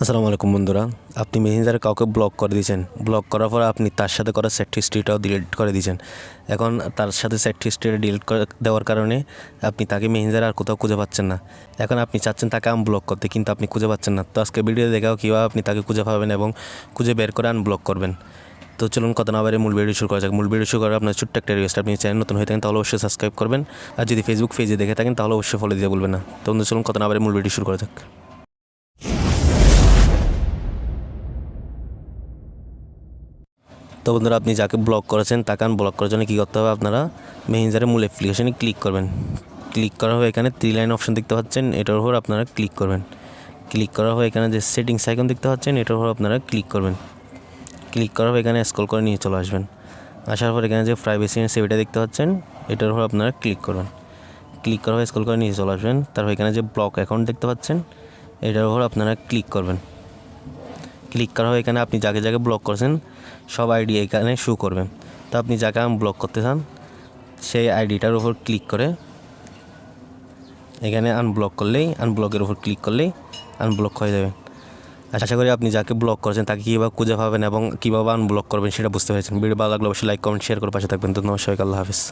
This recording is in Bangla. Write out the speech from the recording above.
আসসালামু আলাইকুম বন্ধুরা, আপনি মেসেঞ্জারে কাউকে ব্লক করে দিয়েছেন। ব্লক করার পর আপনি তার সাথে করা সেট হিস্ট্রিটাও ডিলিট করে দিয়েছেন। এখন তার সাথে সেট হিস্ট্রিটা ডিলিট করে দেওয়ার কারণে আপনি তাকে মেসেঞ্জারে আর কোথাও খুঁজে পাচ্ছেন না। এখন আপনি চাচ্ছেন তাকে আনব্লক করতে, কিন্তু আপনি খুঁজে পাচ্ছেন না। তো আজকে ভিডিও দেখাও কীভাবে আপনি তাকে খুঁজে পাবেন এবং খুঁজে বের করে আনব্লক করবেন। তো চলুন কত না বাইরে মূল ভিডিও শুরু করা যাক। মূল ভিডিও শুরু করার আপনার ছোট্ট একটা রিকোয়েস্ট আপনি চ্যানেল নতুন হয়ে থাকেন তাহলে অবশ্যই সাবস্ক্রাইব করবেন। আর যদি ফেসবুক পেজে দেখে থাকেন তাহলে অবশ্যই ফলো দিতে বলবেন না। তো চলুন কত না বাইরে মূল ভিডিও শুরু করা যাক। তো বন্ধুরা, আপনি যাকে ব্লক করেছেন, তাকে ব্লক করার জন্য কী করতে হবে আপনারা? মেহেঞ্জারের মূল অ্যাপ্লিকেশনে ক্লিক করবেন। ক্লিক করা পর এখানে থ্রি লাইন অপশন দেখতে পাচ্ছেন, এটার উপর আপনারা ক্লিক করবেন। ক্লিক করা পর এখানে যে সেটিংস আইকন দেখতে পাচ্ছেন, এটার উপর আপনারা ক্লিক করবেন। ক্লিক করা পর এখানে স্ক্রল করে নিয়ে চলে আসবেন। আসার পর এখানে যে প্রাইভেসি সেভিটা দেখতে পাচ্ছেন, এটার উপর আপনারা ক্লিক করবেন। ক্লিক করা পর স্ক্রল করে নিয়ে চলে আসবেন। তারপর এখানে যে ব্লক অ্যাকাউন্ট দেখতে পাচ্ছেন, এটার উপর আপনারা ক্লিক করবেন। ক্লিক করা হয়, এখানে আপনি যাকে যাকে ব্লক করেছেন, সব আইডি এখানে শো করবে। তো আপনি যাকে আমি ব্লক করতে চান, সেই আইডিটার উপর ক্লিক করে, এখানে আনব্লক করলেই আনব্লকের উপর ক্লিক করলেই আনব্লক হয়ে যাবে। আশা করি আপনি যাকে ব্লক করেছেন, তাকে কীভাবে খুঁজে পাবেন এবং কীভাবে আনব্লক করবেন সেটা বুঝতে পেরেছেন। ভিডিও ভালো লাগলে অবশ্যই লাইক কমেন্ট শেয়ার করে পাশে থাকবেন। ধন্যবাদ সবাইকে, আল্লাহ হাফিজ।